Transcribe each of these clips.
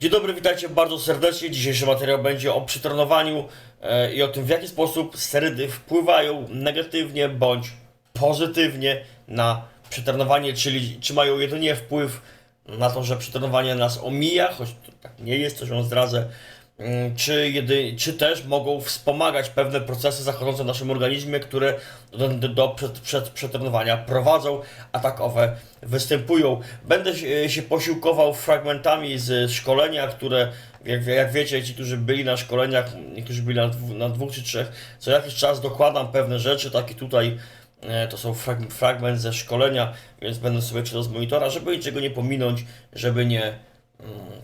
Dzień dobry, witajcie bardzo serdecznie. Dzisiejszy materiał będzie o przetrenowaniu e, i o tym, w jaki sposób sterydy wpływają negatywnie bądź pozytywnie na przetrenowanie, czyli czy mają jedynie wpływ na to, że przetrenowanie nas omija, choć to tak nie jest, coś wam zdradzę, czy, jedy, czy też mogą wspomagać pewne procesy zachodzące w naszym organizmie, które do, do, przed, przed, przetrenowania prowadzą, a takowe występują. Będę się, się posiłkował fragmentami z szkolenia, które jak, jak wiecie, ci, którzy byli na szkoleniach, niektórzy byli na, na dwóch czy trzech, co jakiś czas dokładam pewne rzeczy, taki tutaj e, to są frag, fragment ze szkolenia, więc będę sobie czytał z monitora, żeby niczego nie pominąć, żeby nie mm,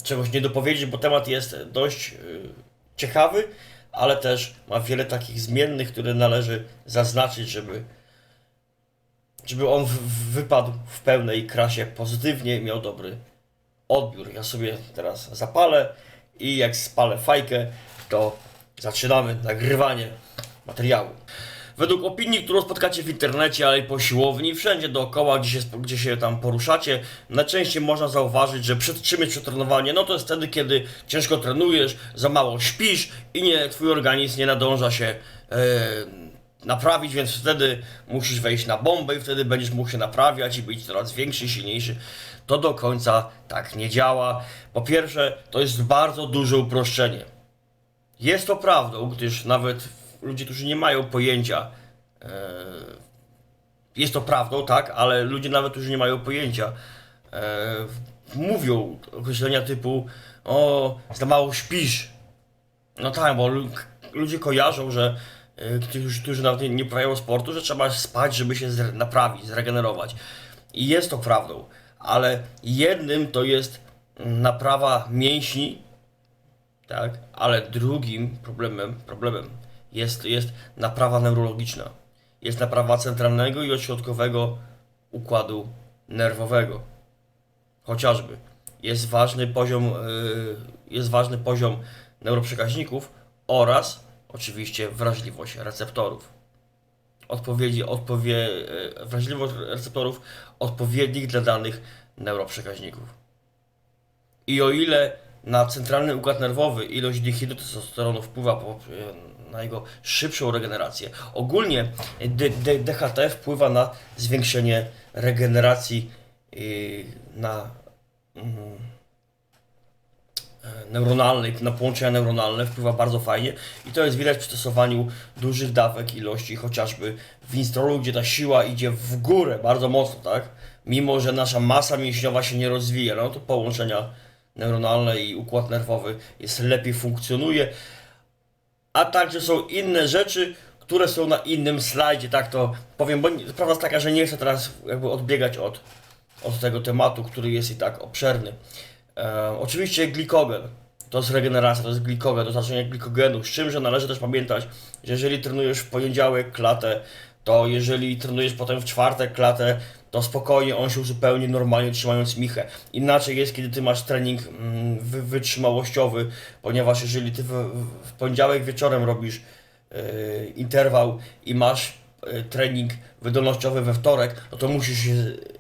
czegoś nie dopowiedzieć, bo temat jest dość y, ciekawy, ale też ma wiele takich zmiennych, które należy zaznaczyć, żeby, żeby on wypadł w pełnej krasie pozytywnie miał dobry odbiór. Ja sobie teraz zapalę i jak spalę fajkę, to zaczynamy nagrywanie materiału. Według opinii, którą spotkacie w internecie, ale i po siłowni, wszędzie dookoła, gdzie się, gdzie się tam poruszacie, najczęściej można zauważyć, że przed przetrenowanie, no to jest wtedy, kiedy ciężko trenujesz, za mało śpisz i nie, twój organizm nie nadąża się e, naprawić, więc wtedy musisz wejść na bombę i wtedy będziesz mógł się naprawiać i być coraz większy, silniejszy. To do końca tak nie działa. Po pierwsze, to jest bardzo duże uproszczenie. Jest to prawdą, gdyż nawet ludzie, którzy nie mają pojęcia, e, jest to prawdą, tak, ale ludzie nawet, którzy nie mają pojęcia, e, mówią określenia typu o, za mało śpisz. No tak, bo lu- ludzie kojarzą, że e, którzy, którzy nawet nie, nie uprawiają sportu, że trzeba spać, żeby się naprawić, zregenerować. I jest to prawdą, ale jednym to jest naprawa mięśni, tak? Ale drugim problemem, problemem jest, jest naprawa neurologiczna. Jest naprawa centralnego i odśrodkowego układu nerwowego. Chociażby. Jest ważny poziom, yy, jest ważny poziom neuroprzekaźników oraz oczywiście wrażliwość receptorów. Odpowiedzi, odpowie, yy, wrażliwość receptorów odpowiednich dla danych neuroprzekaźników. I o ile na centralny układ nerwowy ilość dihydrotestosteronu wpływa po, na jego szybszą regenerację, ogólnie D, DHT wpływa na zwiększenie regeneracji yy, na mm, e, neuronalnej, na połączenia neuronalne wpływa bardzo fajnie i to jest widać przy stosowaniu dużych dawek ilości, chociażby w instrolu, gdzie ta siła idzie w górę bardzo mocno, tak? Mimo, że nasza masa mięśniowa się nie rozwija, no to połączenia neuronalne i układ nerwowy jest lepiej funkcjonuje, a także są inne rzeczy, które są na innym slajdzie, tak to powiem, bo prawda jest taka, że nie chcę teraz jakby odbiegać od, od tego tematu, który jest i tak obszerny. E, oczywiście glikogen. To jest regeneracja, to jest glikogen, to znaczenie glikogenu. Z czym, że należy też pamiętać, że jeżeli trenujesz w poniedziałek klatę, to jeżeli trenujesz potem w czwartek klatę, to spokojnie on się uzupełni normalnie trzymając michę. Inaczej jest, kiedy ty masz trening mm, wy, wytrzymałościowy, ponieważ jeżeli ty w, poniedziałek wieczorem robisz e, interwał i masz e, trening wydolnościowy we wtorek, no to musisz się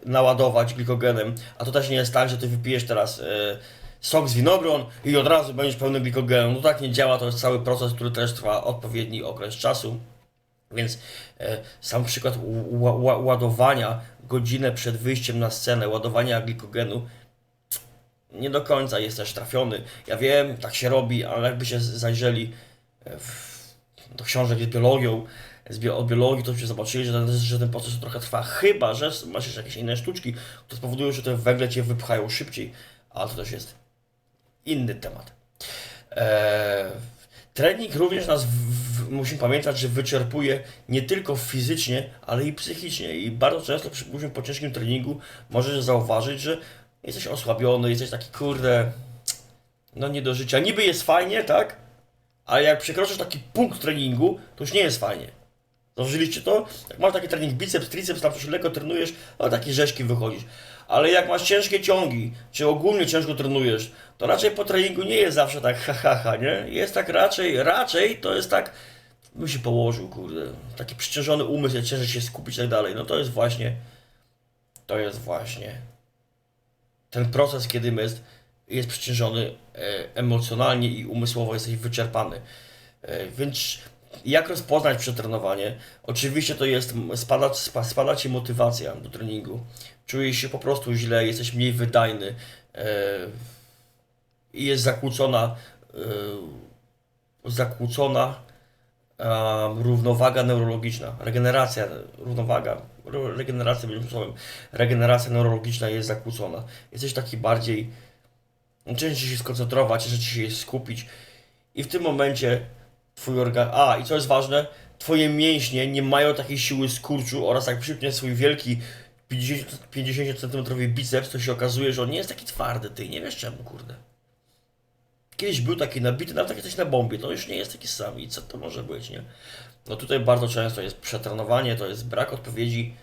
naładować glikogenem. A to też nie jest tak, że ty wypijesz teraz e, sok z winogron i od razu będziesz pełny glikogenu. No tak nie działa, to jest cały proces, który też trwa odpowiedni okres czasu. Więc e, sam przykład ła, ła, ładowania godzinę przed wyjściem na scenę, ładowania glikogenu nie do końca jest też trafiony. Ja wiem, tak się robi, ale jakby się zajrzeli e, w, do książek z biologią, z bio, biologii, to byście zobaczyli, że ten, że ten proces trochę trwa. Chyba, że masz jeszcze jakieś inne sztuczki, które spowodują, że te węgle cię wypchają szybciej, ale to też jest inny temat. Eee, trening również nas, w, w, musimy pamiętać, że wyczerpuje nie tylko fizycznie, ale i psychicznie. I bardzo często przy, później po ciężkim treningu możesz zauważyć, że jesteś osłabiony, jesteś taki kurde, no nie do życia. Niby jest fajnie, tak? Ale jak przekroczysz taki punkt treningu, to już nie jest fajnie. Zauważyliście to? Jak masz taki trening biceps, triceps, tam coś lekko trenujesz, to takie rzeźki wychodzisz. Ale jak masz ciężkie ciągi, czy ogólnie ciężko trenujesz, to raczej po treningu nie jest zawsze tak ha, ha, ha nie? Jest tak raczej, raczej to jest tak, bym się położył, kurde, taki przeciążony umysł, jak ciężko się skupić i tak dalej. No to jest właśnie, to jest właśnie ten proces, kiedy jest jest przeciążony e, emocjonalnie i umysłowo jesteś wyczerpany. E, Więc jak rozpoznać przetrenowanie? Oczywiście to jest, spada, spa- spada ci motywacja do treningu. Czujesz się po prostu źle, jesteś mniej wydajny e, i jest zakłócona, e, zakłócona równowaga neurologiczna, regeneracja, równowaga, regeneracja, regeneracja neurologiczna jest zakłócona. Jesteś taki bardziej, ciężej się skoncentrować, ciężej się skupić i w tym momencie twój organ, a i co jest ważne, twoje mięśnie nie mają takiej siły skurczu oraz jak przypnie swój wielki 50, 50 cm biceps, to się okazuje, że on nie jest taki twardy, ty nie wiesz czemu, kurde. Kiedyś był taki nabity, nawet jak jesteś na bombie, to już nie jest taki sam i co to może być, nie? No tutaj bardzo często jest przetrenowanie, to jest brak odpowiedzi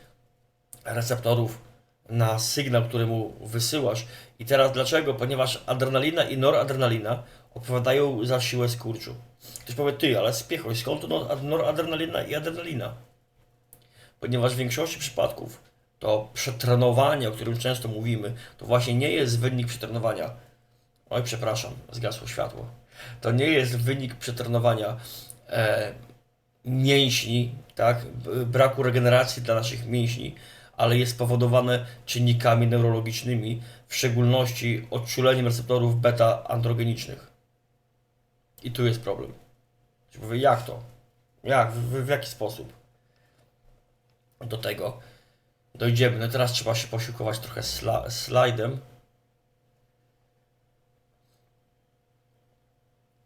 receptorów na sygnał, który mu wysyłasz. I teraz dlaczego? Ponieważ adrenalina i noradrenalina odpowiadają za siłę skurczu. Ktoś powie, ty, ale spiechoń, skąd to nor- noradrenalina i adrenalina? Ponieważ w większości przypadków to przetrenowanie, o którym często mówimy, to właśnie nie jest wynik przetrenowania. Oj, przepraszam, zgasło światło. To nie jest wynik przetrenowania e, mięśni, tak, braku regeneracji dla naszych mięśni, ale jest spowodowane czynnikami neurologicznymi, w szczególności odczuleniem receptorów beta-androgenicznych. I tu jest problem. Mówię, jak to? Jak? W, w, w jaki sposób? Do tego dojdziemy. No teraz trzeba się posiłkować trochę sla, slajdem.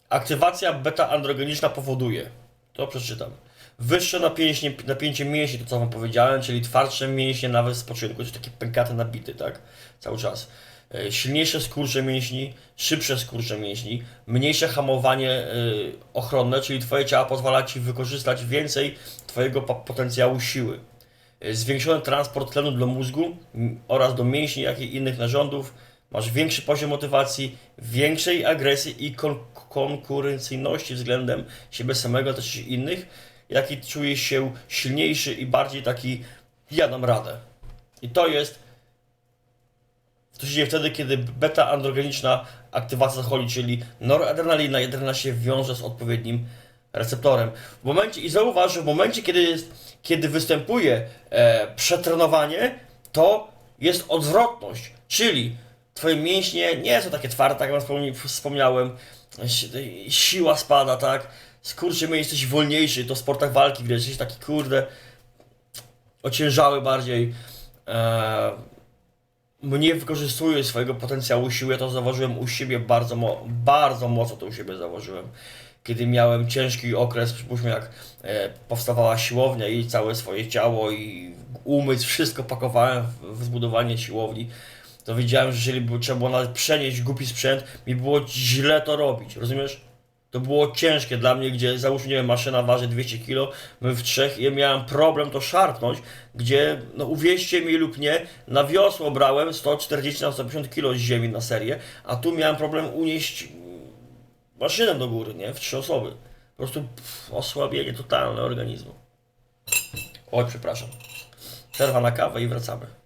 Aktywacja beta-androgeniczna powoduje, to przeczytam, wyższe napięcie, napięcie mięśni, to co Wam powiedziałem, czyli twardsze mięśnie nawet w spoczynku, czyli takie pękaty nabity, tak, cały czas. E, Silniejsze skurcze mięśni, szybsze skurcze mięśni, mniejsze hamowanie e, ochronne, czyli Twoje ciało pozwala Ci wykorzystać więcej Twojego po- potencjału siły. E, Zwiększony transport tlenu do mózgu oraz do mięśni, jak i innych narządów. Masz większy poziom motywacji, większej agresji i kon- konkurencyjności względem siebie samego, też innych, jak i czujesz się silniejszy i bardziej taki ja dam radę. I to jest to się dzieje wtedy, kiedy beta-androgeniczna aktywacja zachodzi, czyli noradrenalina i adrenalina się wiąże z odpowiednim receptorem. W momencie, i zauważ, że w momencie, kiedy, jest, kiedy występuje e, przetrenowanie, to jest odwrotność, czyli twoje mięśnie nie są takie twarde, tak jak wspomni- wspomniałem, Si- siła spada, tak? Skurczy mnie, jesteś wolniejszy, to w sportach walki widać, jesteś taki kurde, ociężały bardziej. E, nie wykorzystuję swojego potencjału siły, ja to zauważyłem u siebie bardzo, mo- bardzo mocno to u siebie zauważyłem. Kiedy miałem ciężki okres, przypuśćmy jak e, powstawała siłownia i całe swoje ciało i umysł, wszystko pakowałem w, zbudowanie siłowni, to wiedziałem, że jeżeli trzeba było nawet przenieść głupi sprzęt, mi było źle to robić, rozumiesz? To było ciężkie dla mnie, gdzie załóżmy, nie wiem, maszyna waży 200 kg, my w trzech i ja miałem problem to szarpnąć, gdzie, no uwierzcie mi lub nie, na wiosło brałem 140 na 150 kg z ziemi na serię, a tu miałem problem unieść maszynę do góry, nie? W trzy osoby. Po prostu pff, osłabienie totalne organizmu. Oj, przepraszam. Przerwa na kawę i wracamy.